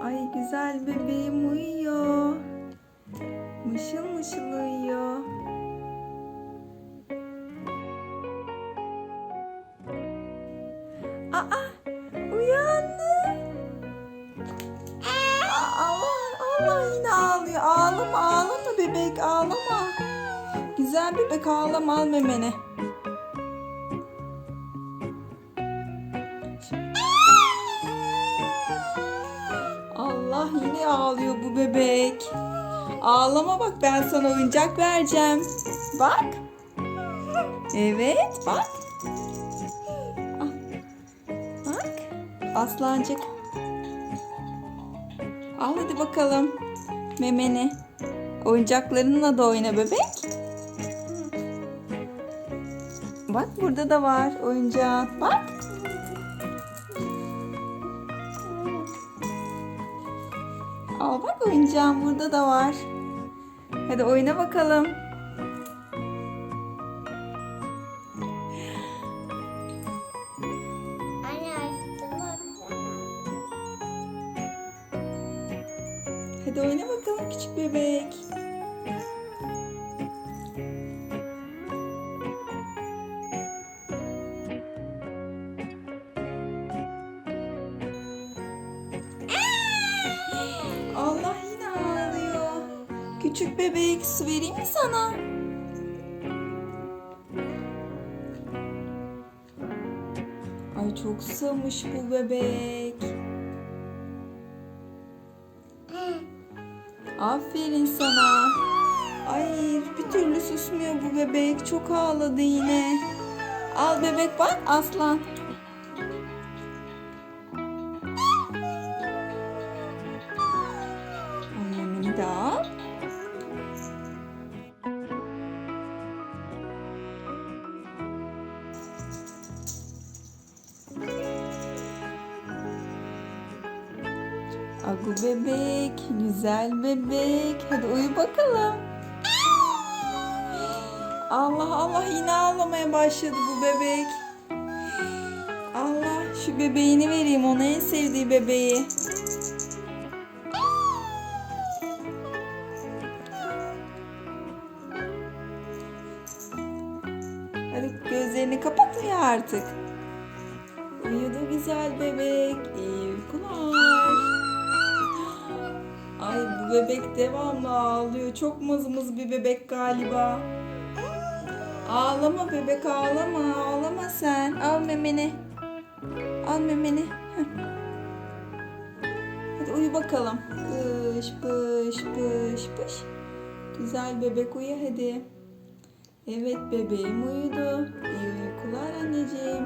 Ay güzel bebeğim uyuyor. Mışıl mışıl uyuyor. Aa uyandı. Aa, Allah yine ağlıyor. Ağlama ağlama bebek ağlama. Güzel bebek ağlama al memeni. Yine ağlıyor bu bebek. Ağlama bak ben sana oyuncak vereceğim. Bak. Evet bak. Al. Bak. Aslancık. Al hadi bakalım. Memeni. Oyuncaklarınla da oyna bebek. Bak burada da var oyuncağın. Bak. Al bak oyuncağın burada da var. Hadi oyna bakalım. Hadi oyna bakalım küçük bebek. Küçük bebek su vereyim mi sana? Ay çok susamış bu bebek. Aferin sana. Ay bir türlü susmuyor bu bebek. Çok ağladı yine. Al bebek bak aslan. Agu bebek, güzel bebek. Hadi uyu bakalım. Allah Allah yine ağlamaya başladı bu bebek. Allah şu bebeğini vereyim ona en sevdiği bebeği. Hadi gözlerini kapatmıyor artık. Uyudu güzel bebek. İyi uykular. Bebek devamlı ağlıyor. Çok mızmız bir bebek galiba. Ağlama bebek ağlama. Ağlama sen. Al memeni. Al memeni. Hadi uyu bakalım. Pış pış pış pış. Güzel bebek uyu hadi. Evet bebeğim uyudu. İyi uykular anneciğim.